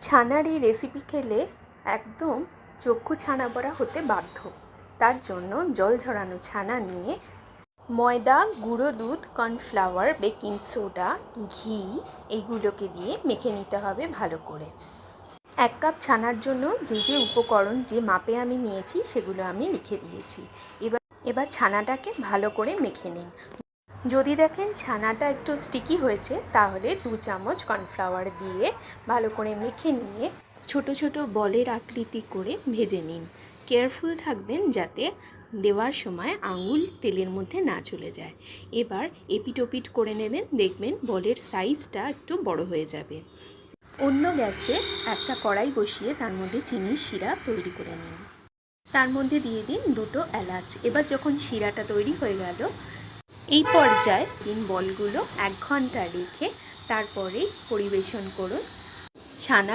ছানার এই রেসিপি খেলে একদম চক্ষু ছানা বড়া হতে বাধ্য। তার জন্য জল ঝরানো ছানা নিয়ে ময়দা, গুঁড়ো দুধ, কর্নফ্লাওয়ার, বেকিং সোডা, ঘি এগুলোকে দিয়ে মেখে নিতে হবে ভালো করে। এক কাপ ছানার জন্য যে যে উপকরণ, যে মাপে আমি নিয়েছি সেগুলো আমি লিখে দিয়েছি। এবার এবার ছানাটাকে ভালো করে মেখে নিন। যদি দেখেন ছানাটা একটু স্টিকি হয়েছে, তাহলে দু চামচ কর্নফ্লাওয়ার দিয়ে ভালো করে মেখে নিয়ে ছোট ছোট বলের আকৃতি করে ভেজে নিন। কেয়ারফুল থাকবেন যাতে দেওয়ার সময় আঙুল তেলের মধ্যে না চলে যায়। এবার এপিটোপিট করে নেবেন, দেখবেন বলের সাইজটা একটু বড় হয়ে যাবে। অন্য গ্যাসে একটা কড়াই বসিয়ে তার মধ্যে চিনির শিরা তৈরি করে নিন। তার মধ্যে দিয়ে দিন দুটো এলাচ। এবার যখন শিরাটা তৈরি হয়ে গেল এই পর্যায়ে দিন বলগুলো এক ঘণ্টা রেখে তারপরেই পরিবেশন করুন। ছানা